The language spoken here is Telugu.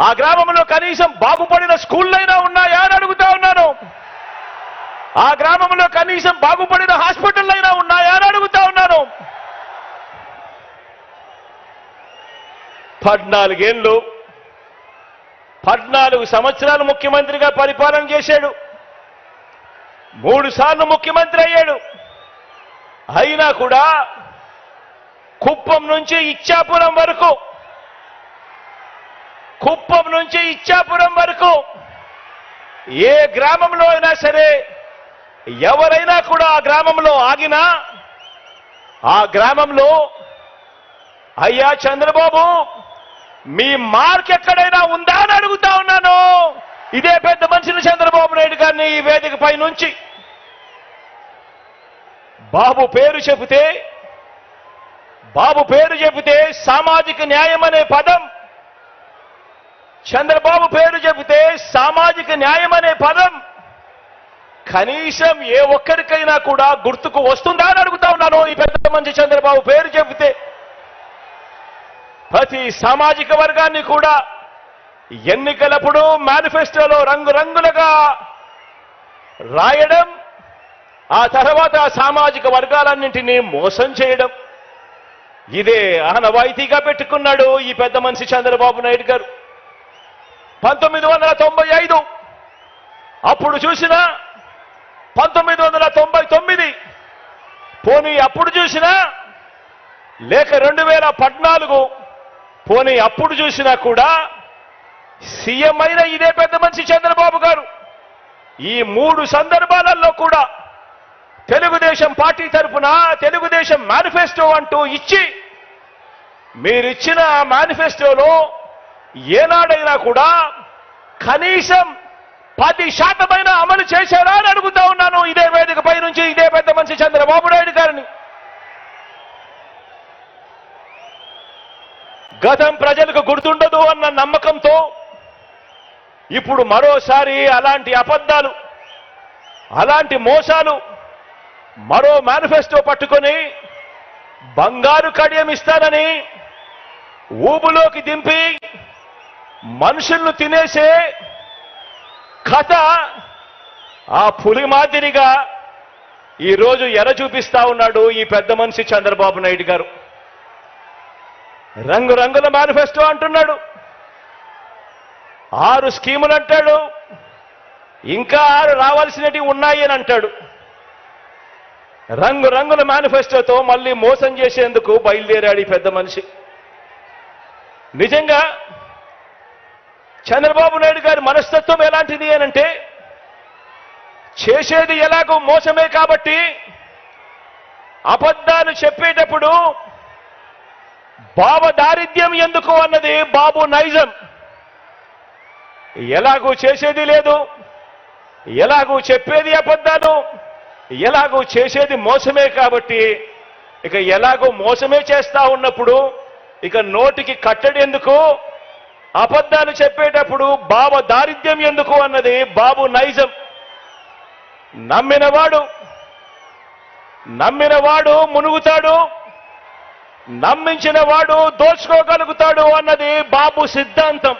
ఆ గ్రామంలో కనీసం బాగుపడిన స్కూళ్ళైనా ఉన్నాయా అని అడుగుతా ఉన్నాను. ఆ గ్రామంలో కనీసం బాగుపడిన హాస్పిటళ్ళైనా అయినా ఉన్నాయా అని అడుగుతా ఉన్నాను. పద్నాలుగేళ్ళు పద్నాలుగు సంవత్సరాలు ముఖ్యమంత్రిగా పరిపాలన చేశాడు. మూడు సార్లు ముఖ్యమంత్రి అయ్యాడు. అయినా కూడా కుప్పం నుంచి ఇచ్చాపురం వరకు కుప్పం నుంచి ఇచ్చాపురం వరకు ఏ గ్రామంలో అయినా సరే ఎవరైనా కూడా ఆ గ్రామంలో ఆగినా ఆ గ్రామంలో అయ్యా చంద్రబాబు మీ మార్క్ ఎక్కడైనా ఉందా అని అడుగుతా ఉన్నాను. ఇదే పెద్ద మనిషిని చంద్రబాబు నాయుడు గారిని ఈ వేదికపై నుంచి. బాబు పేరు చెబితే బాబు పేరు చెబితే సామాజిక న్యాయం అనే పదం చంద్రబాబు పేరు చెబితే సామాజిక న్యాయం అనే పదం. కనీసం ఏ ఒక్కరికైనా కూడా గుర్తుకు వస్తుందా అని అడుగుతా ఉన్నాను ఈ పెద్ద మంచి చంద్రబాబు పేరు చెబితే. ప్రతి సామాజిక వర్గాన్ని కూడా ఎన్నికలప్పుడు మేనిఫెస్టోలో రంగురంగులుగా రాయడం ఆ తర్వాత సామాజిక వర్గాలన్నింటినీ మోసం చేయడం. ఇదే ఆనవాయితీగా పెట్టుకున్నాడు ఈ పెద్ద మనిషి చంద్రబాబు నాయుడు గారు. పంతొమ్మిది వందల తొంభై ఐదు. అప్పుడు చూసిన పంతొమ్మిది వందల తొంభై తొమ్మిది. పోనీ అప్పుడు చూసినా లేక రెండు వేల పద్నాలుగు. పోనీ అప్పుడు చూసినా కూడా సీఎం అయిన ఇదే పెద్ద మనిషి చంద్రబాబు గారు. ఈ మూడు సందర్భాలలో కూడా తెలుగుదేశం పార్టీ తరఫున తెలుగుదేశం మేనిఫెస్టో అంటూ ఇచ్చి మీరిచ్చిన మేనిఫెస్టోలో ఏనాడైనా కూడా కనీసం పది శాతమైన అమలు చేశారా అని అడుగుతా ఉన్నాను. ఇదే వేదికపై నుంచి ఇదే పెద్ద మనిషి చంద్రబాబు నాయుడు గారిని. గతం ప్రజలకు గుర్తుండదు అన్న నమ్మకంతో ఇప్పుడు మరోసారి అలాంటి అబద్ధాలు అలాంటి మోసాలు మరో మేనిఫెస్టో పట్టుకొని బంగారు కడియం ఇస్తానని ఊబులోకి దింపి మనుషులను తినేసే కథ ఆ పులి మాదిరిగా ఈరోజు ఎర చూపిస్తా ఉన్నాడు ఈ పెద్ద మనిషి చంద్రబాబు నాయుడు గారు. రంగురంగుల మేనిఫెస్టో అంటున్నాడు. ఆరు స్కీములు అంటాడు. ఇంకా ఆరు రావాల్సినవి ఉన్నాయి అని అంటాడు. రంగు రంగుల మేనిఫెస్టోతో మళ్ళీ మోసం చేసేందుకు బయలుదేరాడు ఈ పెద్ద మనిషి. నిజంగా చంద్రబాబు నాయుడు గారి మనస్తత్వం ఎలాంటిది అనంటే చేసేది ఎలాగో మోసమే కాబట్టి అబద్ధాలు చెప్పేటప్పుడు బాబు దారిద్ర్యం ఎందుకు అన్నది బాబు నైజం. ఎలాగూ చేసేది లేదు ఎలాగూ చెప్పేది అబద్ధాలు ఎలాగూ చేసేది మోసమే కాబట్టి ఇక ఎలాగో మోసమే చేస్తా ఉన్నప్పుడు ఇక నోటికి కట్టడి ఎందుకు అబద్ధాలు చెప్పేటప్పుడు బాబ దారిద్ర్యం ఎందుకు అన్నది బాబు నైజం. నమ్మినవాడు నమ్మినవాడు మునుగుతాడు నమ్మించిన వాడు దోచుకోగలుగుతాడు అన్నది బాబు సిద్ధాంతం.